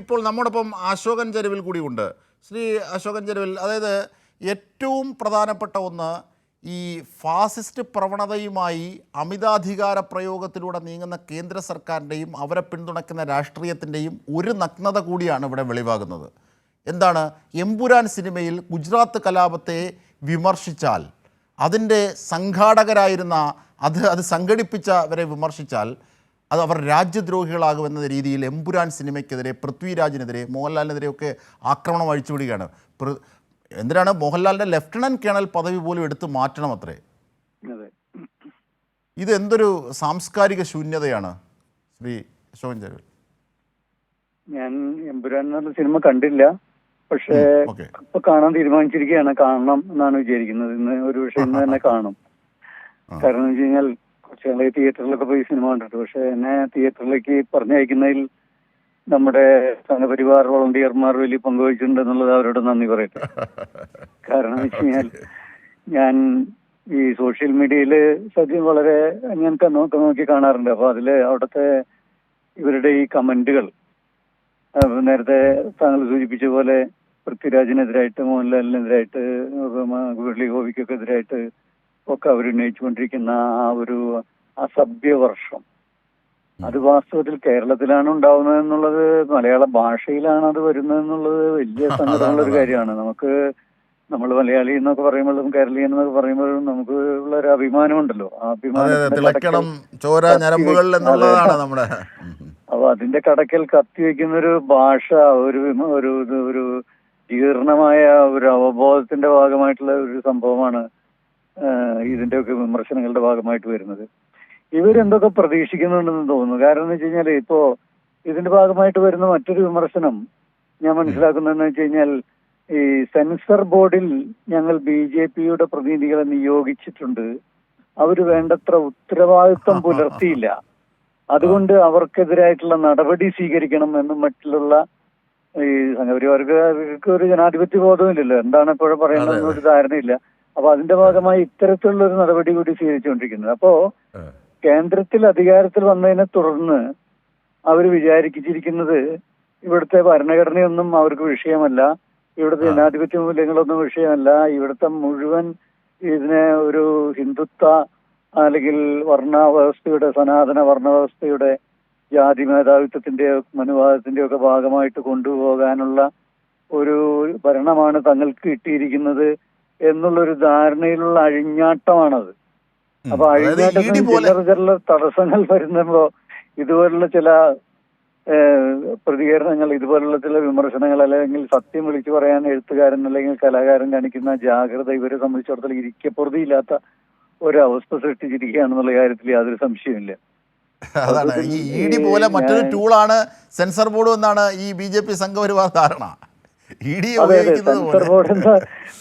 ഇപ്പോൾ നമ്മോടൊപ്പം അശോകൻ ചെരുവിൽ കൂടിയുണ്ട്. ശ്രീ അശോകൻ ചെരുവിൽ അതായത് ഏറ്റവും പ്രധാനപ്പെട്ട ഒന്ന് ഈ ഫാസിസ്റ്റ് പ്രവണതയുമായി അമിതാധികാര പ്രയോഗത്തിലൂടെ നീങ്ങുന്ന കേന്ദ്ര സർക്കാരിന്റെയും അവരെ പിന്തുണയ്ക്കുന്ന രാഷ്ട്രീയത്തിന്റെയും ഒരു നഗ്നത കൂടിയാണ് ഇവിടെ വെളിവാകുന്നത്. എന്താണ്? എമ്പുരാൻ സിനിമയിൽ ഗുജറാത്ത് കലാപത്തെ വിമർശിച്ചാൽ അതിന്റെ സംഘാടകരായിരുന്ന അത് അത് സംഘടിപ്പിച്ചവരെ വിമർശിച്ചാൽ അത് അവർ രാജ്യദ്രോഹികളാകുമെന്ന രീതിയിൽ എമ്പുരാൻ സിനിമയ്ക്കെതിരെ പൃഥ്വിരാജിനെതിരെ മോഹൻലാലിനെതിരെയൊക്കെ ആക്രമണം അഴിച്ചുവിടുകയാണ്. എന്തിനാണ്? മോഹൻലാലിന്റെ ലെഫ്റ്റനന്റ് കേണൽ പദവി പോലും എടുത്ത് മാറ്റണം അത്രേ. അതെ. ഇത് എന്തൊരു സാംസ്കാരിക ശൂന്യതയാണ് ശ്രീ അശോകൻ ചെരുവിൽ ഞാൻ എമ്പുരാൻ എന്ന സിനിമ കണ്ടില്ല. പക്ഷേ ഇപ്പൊ കാണാൻ തീരുമാനിച്ചിരിക്കുകയാണ്. കാണണം എന്നാണ് വിചാരിക്കുന്നത്. ഇന്ന് ഒരു പക്ഷേ ഇന്ന് തന്നെ കാണും. കാരണം വെച്ച് കഴിഞ്ഞാൽ കുറച്ച് നാളെ തിയേറ്ററിലൊക്കെ പോയി സിനിമ കണ്ടിട്ട് പക്ഷെ എന്നെ തിയേറ്ററിലേക്ക് പറഞ്ഞയക്കുന്നതിൽ നമ്മുടെ സംഘപരിവാർ വോളണ്ടിയർമാർ വലിയ പങ്കുവഹിച്ചിട്ടുണ്ട് എന്നുള്ളത് അവരോട് നന്ദി പറയട്ടെ കാരണം വെച്ച് കഴിഞ്ഞാൽ ഞാൻ ഈ സോഷ്യൽ മീഡിയയിൽ സത്യം വളരെ ഞാൻ നോക്കി നോക്കി കാണാറുണ്ട് അപ്പൊ അതിൽ അവിടുത്തെ ഇവരുടെ ഈ കമന്റുകൾ നേരത്തെ താങ്കൾ സൂചിപ്പിച്ച പോലെ പൃഥ്വിരാജിനെതിരായിട്ട് മോഹൻലാലിനെതിരായിട്ട് മുരളി ഗോപിക്കൊക്കെ എതിരായിട്ട് ഒക്കെ അവർ ഉന്നയിച്ചുകൊണ്ടിരിക്കുന്ന ആ ഒരു അസഭ്യവർഷം അത് വാസ്തവത്തിൽ കേരളത്തിലാണ് ഉണ്ടാവുന്നത് എന്നുള്ളത് മലയാള ഭാഷയിലാണ് അത് വരുന്നത് എന്നുള്ളത് വലിയ സങ്കടമുള്ള ഒരു കാര്യമാണ്. നമുക്ക് നമ്മൾ മലയാളി എന്നൊക്കെ പറയുമ്പോഴും കേരളീയൻ എന്നൊക്കെ പറയുമ്പോഴും നമുക്ക് ഉള്ള ഒരു അഭിമാനമുണ്ടല്ലോ. ആ അഭിമാനം ചോര ഞരമ്പുകളിൽ എന്നുള്ളതാണ് നമ്മുടെ. അപ്പൊ അതിന്റെ കടക്കൽ കത്തി കത്തിവെക്കുന്ന ഒരു ഭാഷ ഒരു ഒരു ഒരു ജീർണമായ ഒരു അവബോധത്തിന്റെ ഭാഗമായിട്ടുള്ള ഒരു സംഭവമാണ് ഇതിന്റെയൊക്കെ വിമർശനങ്ങളുടെ ഭാഗമായിട്ട് വരുന്നത്. ഇവരെന്തൊക്കെ പ്രതീക്ഷിക്കുന്നുണ്ടെന്ന് തോന്നുന്നു. കാരണം എന്ന് വെച്ച് കഴിഞ്ഞാൽ ഇപ്പോ ഇതിന്റെ ഭാഗമായിട്ട് വരുന്ന മറ്റൊരു വിമർശനം ഞാൻ മനസ്സിലാക്കുന്നതെന്ന് വെച്ച് കഴിഞ്ഞാൽ ഈ സെൻസർ ബോർഡിൽ ഞങ്ങൾ ബി ജെ പിയുടെ പ്രതിനിധികളെ നിയോഗിച്ചിട്ടുണ്ട്. അവർ വേണ്ടത്ര ഉത്തരവാദിത്വം പുലർത്തിയില്ല. അതുകൊണ്ട് അവർക്കെതിരായിട്ടുള്ള നടപടി സ്വീകരിക്കണം എന്നും മറ്റുള്ള ഈ സംഘപരിവാർക്ക് ഒരു ജനാധിപത്യ ബോധമില്ലല്ലോ. എന്താണ് ഇപ്പോഴും പറയണമെന്നൊരു ഒരു ധാരണയില്ല. അപ്പൊ അതിന്റെ ഭാഗമായി ഇത്തരത്തിലുള്ള ഒരു നടപടി കൂടി സ്വീകരിച്ചുകൊണ്ടിരിക്കുന്നത്. അപ്പോ കേന്ദ്രത്തിൽ അധികാരത്തിൽ വന്നതിനെ തുടർന്ന് അവർ വിചാരിച്ചിരിക്കുന്നത് ഇവിടുത്തെ ഭരണഘടനയൊന്നും അവർക്ക് വിഷയമല്ല ഇവിടുത്തെ ജനാധിപത്യ മൂല്യങ്ങളൊന്നും വിഷയമല്ല ഇവിടുത്തെ മുഴുവൻ ഇതിനെ ഒരു ഹിന്ദുത്വ അല്ലെങ്കിൽ വർണ വ്യവസ്ഥയുടെ സനാതന വർണ വ്യവസ്ഥയുടെ ജാതി മേധാവിത്വത്തിന്റെ മനോഭാവത്തിന്റെ ഒക്കെ ഭാഗമായിട്ട് കൊണ്ടുപോകാനുള്ള ഒരു ഭരണമാണ് തങ്ങൾക്ക് കിട്ടിയിരിക്കുന്നത്. എന്നുള്ളൊരു ധാരണയിലുള്ള അഴിഞ്ഞാട്ടമാണത്. അപ്പൊ ചില അഴിഞ്ഞാട്ടത്തിന് ചില്ലറ ചില്ലറ തടസ്സങ്ങൾ വരുമ്പോ ഇതുപോലുള്ള ചില പ്രതികരണങ്ങൾ ഇതുപോലുള്ള ചില വിമർശനങ്ങൾ അല്ലെങ്കിൽ സത്യം വിളിച്ചു പറയാൻ എഴുത്തുകാരൻ അല്ലെങ്കിൽ കലാകാരൻ കാണിക്കുന്ന ജാഗ്രത ഇവരെ സംബന്ധിച്ചിടത്തോളം ഇരിക്കപ്പുറതിയില്ലാത്ത ഒരവസ്ഥ സൃഷ്ടിച്ചിരിക്കുകയാണെന്നുള്ള കാര്യത്തിൽ യാതൊരു സംശയമില്ല അതാണ്. ഈ ഇ ഡി പോലെ മറ്റൊരു ടൂളാണ് സെൻസർ ബോർഡ് എന്നാണ് ഈ ബി ജെ പി സംഘപരിവാർ ധാരണ. സെൻസർ പോലെ ബോർഡ് എന്ന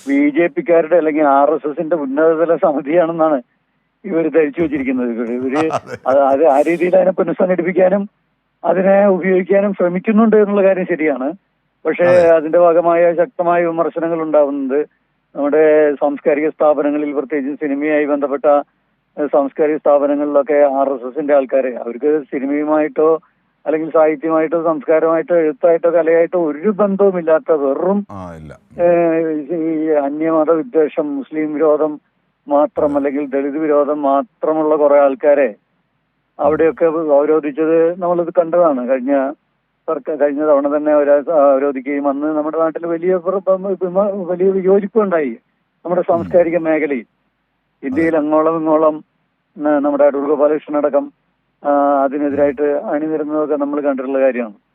ബി ജെ പിക്കാരുടെ അല്ലെങ്കിൽ ആർ എസ് എസിന്റെ ഉന്നതതല സമിതിയാണെന്നാണ് ഇവർ ധരിച്ചു വെച്ചിരിക്കുന്നത്. ഇവർ അത്. ആ രീതിയിൽ അതിനെ പുനഃസംഘടിപ്പിക്കാനും അതിനെ ഉപയോഗിക്കാനും ശ്രമിക്കുന്നുണ്ട് എന്നുള്ള കാര്യം ശരിയാണ്. പക്ഷേ അതിന്റെ ഭാഗമായ ശക്തമായ വിമർശനങ്ങൾ ഉണ്ടാവുന്നത് നമ്മുടെ സാംസ്കാരിക സ്ഥാപനങ്ങളിൽ പ്രത്യേകിച്ച് സിനിമയായി ബന്ധപ്പെട്ട സാംസ്കാരിക സ്ഥാപനങ്ങളിലൊക്കെ ആർ എസ് എസിന്റെ ആൾക്കാരെ അവർക്ക് സിനിമയുമായിട്ടോ അല്ലെങ്കിൽ സാഹിത്യമായിട്ടോ സംസ്കാരമായിട്ടോ എഴുത്തായിട്ടോ കലയായിട്ടോ ഒരു ബന്ധവുമില്ലാത്ത വെറും ഈ അന്യമത വിദ്വേഷം മുസ്ലിം വിരോധം മാത്രം അല്ലെങ്കിൽ ദളിത് വിരോധം മാത്രമുള്ള കുറെ ആൾക്കാരെ അവിടെയൊക്കെ അവരോധിച്ചത് നമ്മളിത് കണ്ടതാണ്. കഴിഞ്ഞ സർക്കാർ കഴിഞ്ഞ തവണ തന്നെ ഒരാൾ അവരോധിക്കുകയും അന്ന് നമ്മുടെ നാട്ടിൽ വലിയ വലിയ വിയോജിപ്പുണ്ടായി നമ്മുടെ സാംസ്കാരിക മേഖലയിൽ. ഇന്ത്യയിൽ അങ്ങോളം ഇങ്ങോളം നമ്മുടെ അടൂർ ഗോപാലകൃഷ്ണൻ അടക്കം അതിനെതിരായിട്ട് അണിനിരന്നതൊക്കെ നമ്മൾ കണ്ടിട്ടുള്ള കാര്യമാണ്.